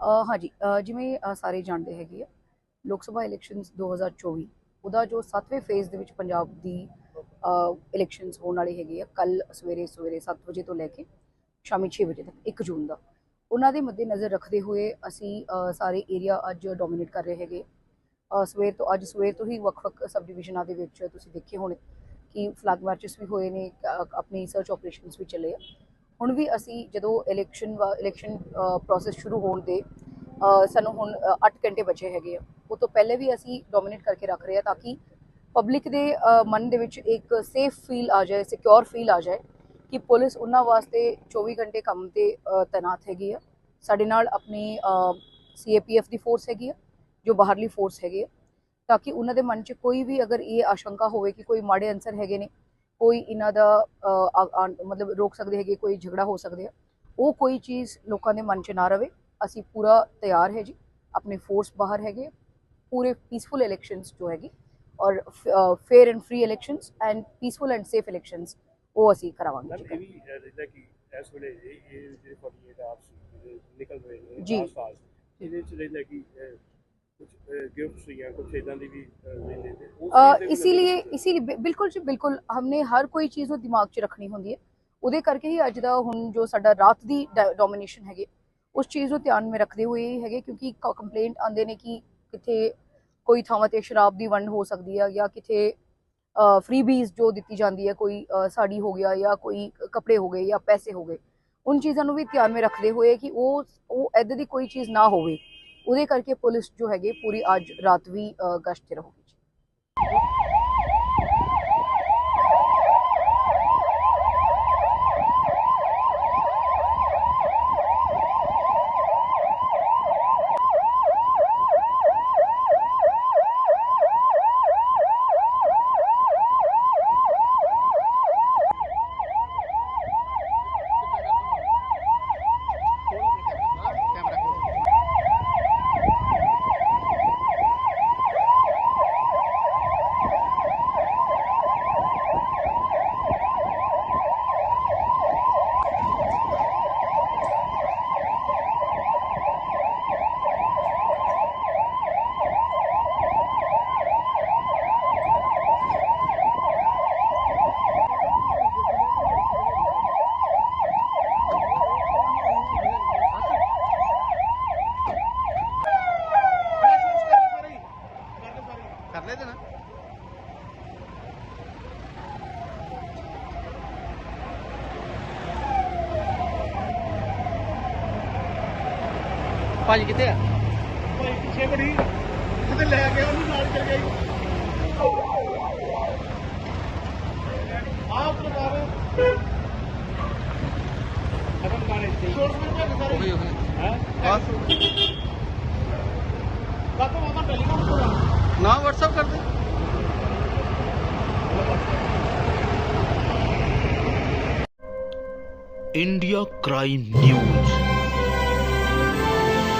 ਹਾਂਜੀ ਜਿਵੇਂ ਸਾਰੇ ਜਾਣਦੇ ਹੈਗੇ ਆ, ਲੋਕ ਸਭਾ ਇਲੈਕਸ਼ਨਸ 2024 ਉਹਦਾ ਜੋ 7ਵੇਂ ਫੇਜ਼ ਦੇ ਵਿੱਚ ਪੰਜਾਬ ਦੀ ਇਲੈਕਸ਼ਨਸ ਹੋਣ ਵਾਲੇ ਹੈਗੇ ਆ ਕੱਲ ਸਵੇਰੇ ਸਵੇਰੇ 7 ਵਜੇ ਤੋਂ ਲੈ ਕੇ ਸ਼ਾਮੀ 6 ਵਜੇ ਤੱਕ 1 ਜੂਨ ਦਾ। ਉਹਨਾਂ ਦੇ ਮੱਦੇ ਨਜ਼ਰ ਰੱਖਦੇ ਹੋਏ ਅਸੀਂ ਸਾਰੇ ਏਰੀਆ ਅੱਜ ਡੋਮੀਨੇਟ ਕਰ ਰਹੇ ਹੈਗੇ ਸਵੇਰ ਤੋਂ, ਅੱਜ ਸਵੇਰ ਤੋਂ ਹੀ ਵੱਖ-ਵੱਖ ਸਬ ਡਿਵੀਜ਼ਨਾਂ ਦੇ ਵਿੱਚ ਤੁਸੀਂ ਦੇਖੇ ਹੋਣੇ ਕਿ ਫਲੈਗ ਮਾਰਚਸ ਵੀ ਹੋਏ ਨੇ ਆਪਣੀ ਸਰਚ ਆਪਰੇਸ਼ਨਸ ਵੀ ਚੱਲੇ ਆ। ਹੁਣ ਵੀ ਅਸੀਂ ਜਦੋਂ ਇਲੈਕਸ਼ਨ ਇਲੈਕਸ਼ਨ ਪ੍ਰੋਸੈਸ ਸ਼ੁਰੂ ਹੋਣ ਦੇ ਸਾਨੂੰ ਹੁਣ 8 ਘੰਟੇ ਬਚੇ ਹੈਗੇ ਆ। ਉਹ ਤੋਂ ਪਹਿਲੇ ਵੀ ਅਸੀਂ ਡੋਮੀਨੇਟ ਕਰਕੇ ਰੱਖ ਰਹੇ ਆ ਤਾਂ ਕਿ ਪਬਲਿਕ ਦੇ ਮਨ ਦੇ ਵਿੱਚ ਇੱਕ ਸੇਫ ਫੀਲ ਆ ਜਾਏ ਸਿਕਿਉਰ ਫੀਲ ਆ ਜਾਏ ਕਿ ਪੁਲਿਸ ਉਹਨਾਂ ਵਾਸਤੇ 24 ਘੰਟੇ ਕੰਮ ਤੇ ਅ, ਤੈਨਾਤ ਹੈਗੀ ਆ। ਸਾਡੇ ਨਾਲ ਆਪਣੀ ਸੀਏਪੀਐਫ ਦੀ ਫੋਰਸ ਹੈਗੀ ਆ ਜੋ ਬਾਹਰਲੀ ਫੋਰਸ ਹੈਗੀ ਆ। ਤਾਂ ਕਿ ਉਹਨਾਂ ਦੇ ਮਨ 'ਚ ਕੋਈ ਵੀ ਅਗਰ ਇਹ ਆਸ਼ੰਕਾ ਹੋਵੇ ਕਿ ਕੋਈ ਮਾੜੇ ਅਨਸਰ ਹੈਗੇ ਨੇ ਕੋਈ ਇਹਨਾਂ ਦਾ ਮਤਲਬ ਰੋਕ ਸਕਦੇ ਹੈਗੇ ਕੋਈ ਝਗੜਾ ਹੋ ਸਕਦੇ ਆ ਉਹ ਕੋਈ ਚੀਜ਼ ਲੋਕਾਂ ਦੇ ਮਨ 'ਚ ਨਾ ਰਵੇ ਅਸੀਂ ਪੂਰਾ ਤਿਆਰ ਹੈ ਜੀ ਆਪਣੇ ਫੋਰਸ ਬਾਹਰ ਹੈਗੇ। ਪੂਰੇ ਪੀਸਫੁਲ ਇਲੈਕਸ਼ਨਸ ਜੋ ਹੈਗੀ ਔਰ fair and free elections and peaceful and safe elections ਉਹ ਅਸੀਂ ਕਰਾਵਾਂਗੇ ਜੀ ਇਹ ਵੀ ਜਿੱਦਾਂ ਕਿ ਇਸ ਵੇਲੇ ਇਹ ਜਿਹੜੇ 48 ਆਵਰਸ ਜਿਹੜੇ ਨਿਕਲ ਰਹੇ ਨੇ fast, ਇਹਦੇ ਚ ਰਹਿੰਦਾ ਕਿ ਕੁਝ ਗਿਫਟਸ ਜਾਂ ਕੁਝ ਇਦਾਂ ਦੀ ਵੀ ਅਹ, ਰਹਿੰਦੇ ਨੇ ਉਸ अ, ਚੀਜ਼ ਦੇ ਵੀ इसीलिए ਨਜ਼ਰ- इसीलिए बि- बिल्कुल जी बिल्कुल हमने हर कोई ਚੀਜ਼ ਨੂੰ ਦਿਮਾਗ 'ਚ ਰੱਖਣੀ ਹੁੰਦੀ ਹੈ ਉਹਦੇ ਕਰਕੇ ਹੀ ਅੱਜ ਦਾ ਹੁਣ ਜੋ ਸਾਡਾ ਰਾਤ ਦੀ ਡੋਮੀਨੇਸ਼ਨ ਹੈਗੇ ਉਸ ਚੀਜ਼ ਨੂੰ ਧਿਆਨ ਵਿੱਚ ਰੱਖਦੇ ਹੋਏ ਹੀ ਹੈਗੇ ਕਿਉਂਕਿ ਕੰਪਲੇਂਟ ਆਉਂਦੇ ਨੇ ਕਿ ਕਿਥੇ ਕੋਈ ਥਾਵਾਂ ਤੇ ਸ਼ਰਾਬ ਦੀ ਵੰਡ ਹੋ ਸਕਦੀ ਹੈ ਜਾਂ ਕਿਥੇ ਫ੍ਰੀਬੀਜ਼ ਜੋ ਦਿੱਤੀ ਜਾਂਦੀ ਹੈ ਕੋਈ ਅ, ਸਾੜੀ ਹੋ ਗਿਆ ਜਾਂ ਕੋਈ ਕੱਪੜੇ ਹੋ ਗਏ ਜਾਂ ਪੈਸੇ ਹੋ ਗਏ ਉਨ ਚੀਜ਼ਾਂ ਨੂੰ ਵੀ ਧਿਆਨ ਵਿੱਚ ਰੱਖਦੇ ਹੋਏ ਕਿ ਉਹ ਉਹ ਐਦਾਂ ਦੀ ਕੋਈ ਚੀਜ਼ ਨਾ ਹੋਵੇ ਉਹਦੇ ਕਰਕੇ ਪੁਲਿਸ ਜੋ ਹੈਗੇ ਪੂਰੀ ਅੱਜ ਰਾਤ ਵੀ ਗਸ਼ਤ ਤੇ ਰਹੂਗੀ। ਭਾਜੀ ਕਿੱਥੇ ਆ ਭਾਈ ਪਿੱਛੇ ਬੜੀ ਕਿਤੇ ਲੈ ਕੇ ਉਹਨੂੰ ਨਾਲ ਚਲ ਗਈ ਆਪ ਪ੍ਰਕਾਰ ਖਤਮ ਮਾਰੇ ਸੀ ਛੋੜ ਕੇ ਭੱਜ ਹੋ ਸਾਰੇ ਗਈ ਹੋ ਗਈ ਹੈ ਬਸ ਬਾਤੋਂ ਮਾਮਾ ਟੈਲੀਕਾਮ ਕੋਲ ਨਾ WhatsApp ਕਰ ਦੇ इंडिया क्राइम न्यूज